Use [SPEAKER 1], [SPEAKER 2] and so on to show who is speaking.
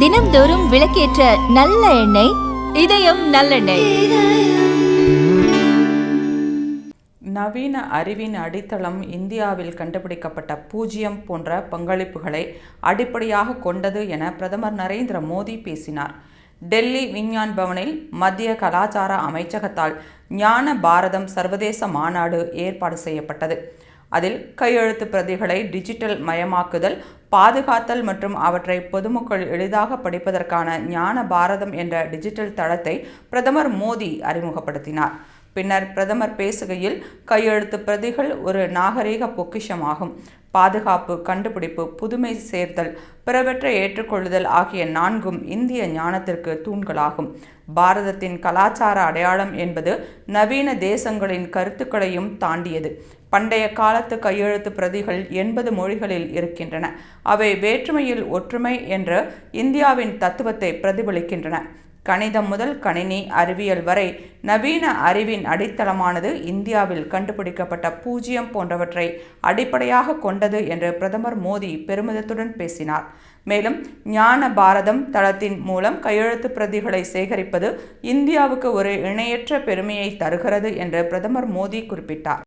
[SPEAKER 1] தினம்தோறும் விளக்கேற்ற நல்ல எண்ணெய் இதயம் நல்லெண்ணெய்.
[SPEAKER 2] நவீன அறிவின் அடித்தளம் இந்தியாவில் கண்டுபிடிக்கப்பட்ட பூஜ்ஜியம் போன்ற பங்களிப்புகளை அடிப்படையாக கொண்டது என பிரதமர் நரேந்திர மோடி பேசினார். டெல்லி விஞ்ஞான் பவனில் மத்திய கலாச்சார அமைச்சகத்தால் ஞான பாரதம் சர்வதேச மாநாடு ஏற்பாடு செய்யப்பட்டது. அதில் கையெழுத்து பிரதிகளை டிஜிட்டல் மயமாக்குதல் பாதுகாத்தல் மற்றும் அவற்றை பொதுமக்கள் எளிதாக படிப்பதற்கான ஞான பாரதம் என்ற டிஜிட்டல் தளத்தை பிரதமர் மோடி அறிமுகப்படுத்தினார். பின்னர் பிரதமர் பேசுகையில் கையெழுத்து பிரதிகள் ஒரு நாகரீக பொக்கிஷமாகும். பாதுகாப்பு கண்டுபிடிப்பு புதுமை சேர்த்தல் பிறவற்றை ஏற்றுக்கொள்ளுதல் ஆகிய நான்கும் இந்திய ஞானத்திற்கு தூண்களாகும். பாரதத்தின் கலாச்சார அடையாளம் என்பது நவீன தேசங்களின் கருத்துக்களையும் தாண்டியது. பண்டைய காலத்து கையெழுத்து பிரதிகள் எண்பது மொழிகளில் இருக்கின்றன. அவை வேற்றுமையில் ஒற்றுமை என்ற இந்தியாவின் தத்துவத்தை பிரதிபலிக்கின்றன. கணிதம் முதல் கணினி அறிவியல் வரை நவீன அறிவின் அடித்தளமானது இந்தியாவில் கண்டுபிடிக்கப்பட்ட பூஜ்ஜியம் போன்றவற்றை அடிப்படையாக கொண்டது என்று பிரதமர் மோடி பெருமிதத்துடன் பேசினார். மேலும் ஞான பாரதம் தளத்தின் மூலம் கையெழுத்து பிரதிகளை சேகரிப்பது இந்தியாவுக்கு ஒரு இணையற்ற பெருமையை தருகிறது என்று பிரதமர் மோடி குறிப்பிட்டார்.